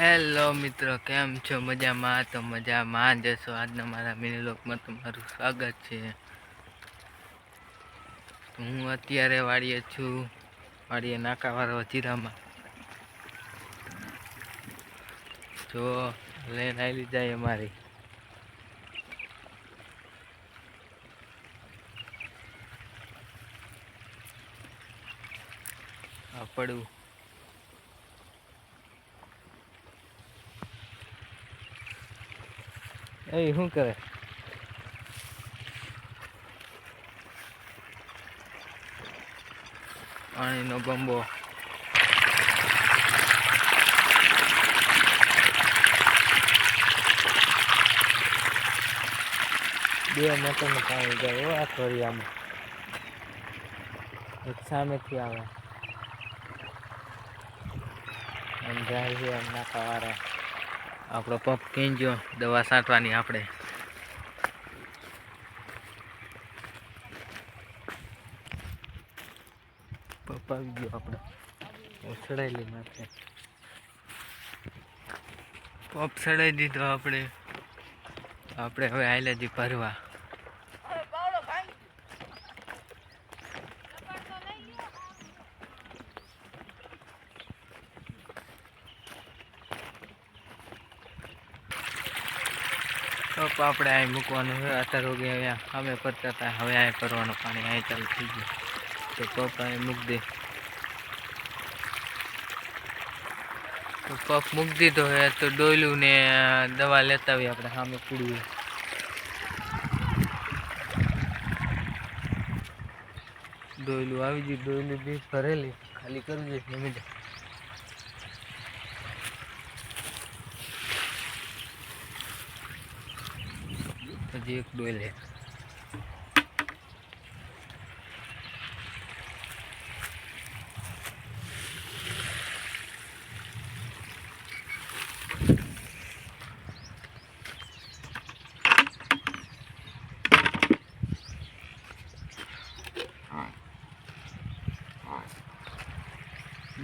Hello મિત્રો, કેમ છો? મજામાં? તો મજામાં. જશો આજના મારા મિનિલોકમાં તમારું સ્વાગત છે. હું અત્યારે વાળીએ છું. વાળીએ નાકાવાળો જીરામાં જો લેન આવી જાય અમારી. આ એ શું કરે? પાણીનો બંબો બે મોટરનું પાણી જાય એવો આ ફળિયામાં એક સામેથી આવે. આમ જાય છે એમના નાકાવાળા. આપણો પંપ કેંજો દવા છાંટવાની આપણે. પંપ આવી ગયો આપણે. ચડાયેલી માથે. પંપ ચડાવી દીધો આપણે. આપણે હવે આયલાજી ભરવા. કપ આપણે અહીં મૂકવાનું હોય અત્યારે ઉગી હવે અમે પડતા હતા. હવે અહીં કરવાનું પાણી. અહીં ચાલુ થઈ ગયું. તો પપ અહીં મૂકી દે. તો પપ મૂકી દીધો હે તો ડોયલું ને દવા લેતા આવીએ આપણે. સામે કૂડવું. ડોયલું આવી ગયું. ડોયલું બી ભરેલી. ખાલી કરી દઈશ ને હજી એક ડોલ હે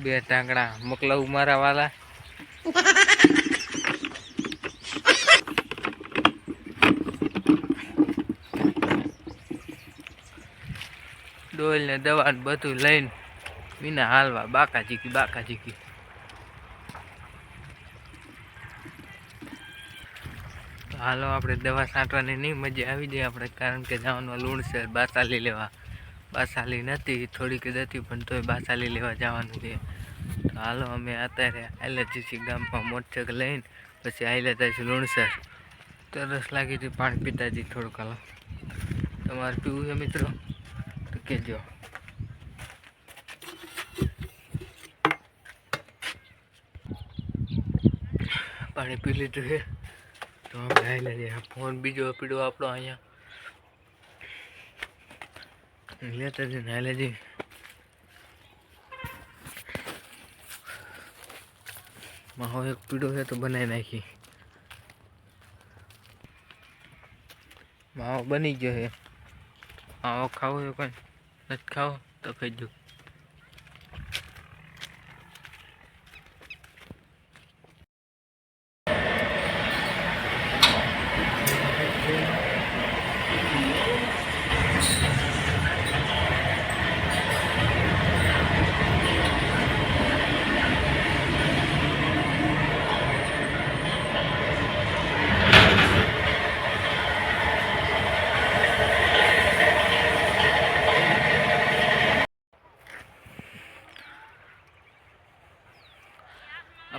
બે ટાંકડા મોકલાવું મારા વાલા ડોલ ને દવા ને બધું લઈને વિના હાલવા બાકા ચીકી બાકા ચીકી હાલો આપણે દવા છાંટવાની નહીં મજા આવી જાય આપણે, કારણ કે જવાનું લુણસર બાસાલી લેવા. બાસાલી નથી, થોડીક જ હતી, પણ તોય બાસાલી લેવા જવાનું છે. તો હાલો અમે અત્યારે આયલાજીસી ગામમાં મોટરસાઇકલ લઈને પછી આયલા જઈશું લુણસર. તરસ લાગી હતી પાણી પીતા જઈ થોડુંક હાલો. તમારે પીવું છે મિત્રો? તો કહેજો પાણી પી લીધું છે તો આપણે આવી લઈએ ફોન બીજો પીડો આપણો અહીંયા લેતા જઈને હાલે જઈ માહો એક પીડો છે તો બનાવી નાખી માવો બની ગયો છે માવો ખાવો છે કોઈ નથી ખાવો તો ખાઈ દઉં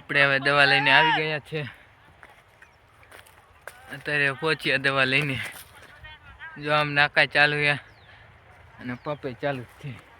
આપણે હવે દવા લઈને આવી ગયા છે. અત્યારે પહોંચ્યા દવા લઈને. જો આમ નાકા ચાલુ અને પપે ચાલુ છે.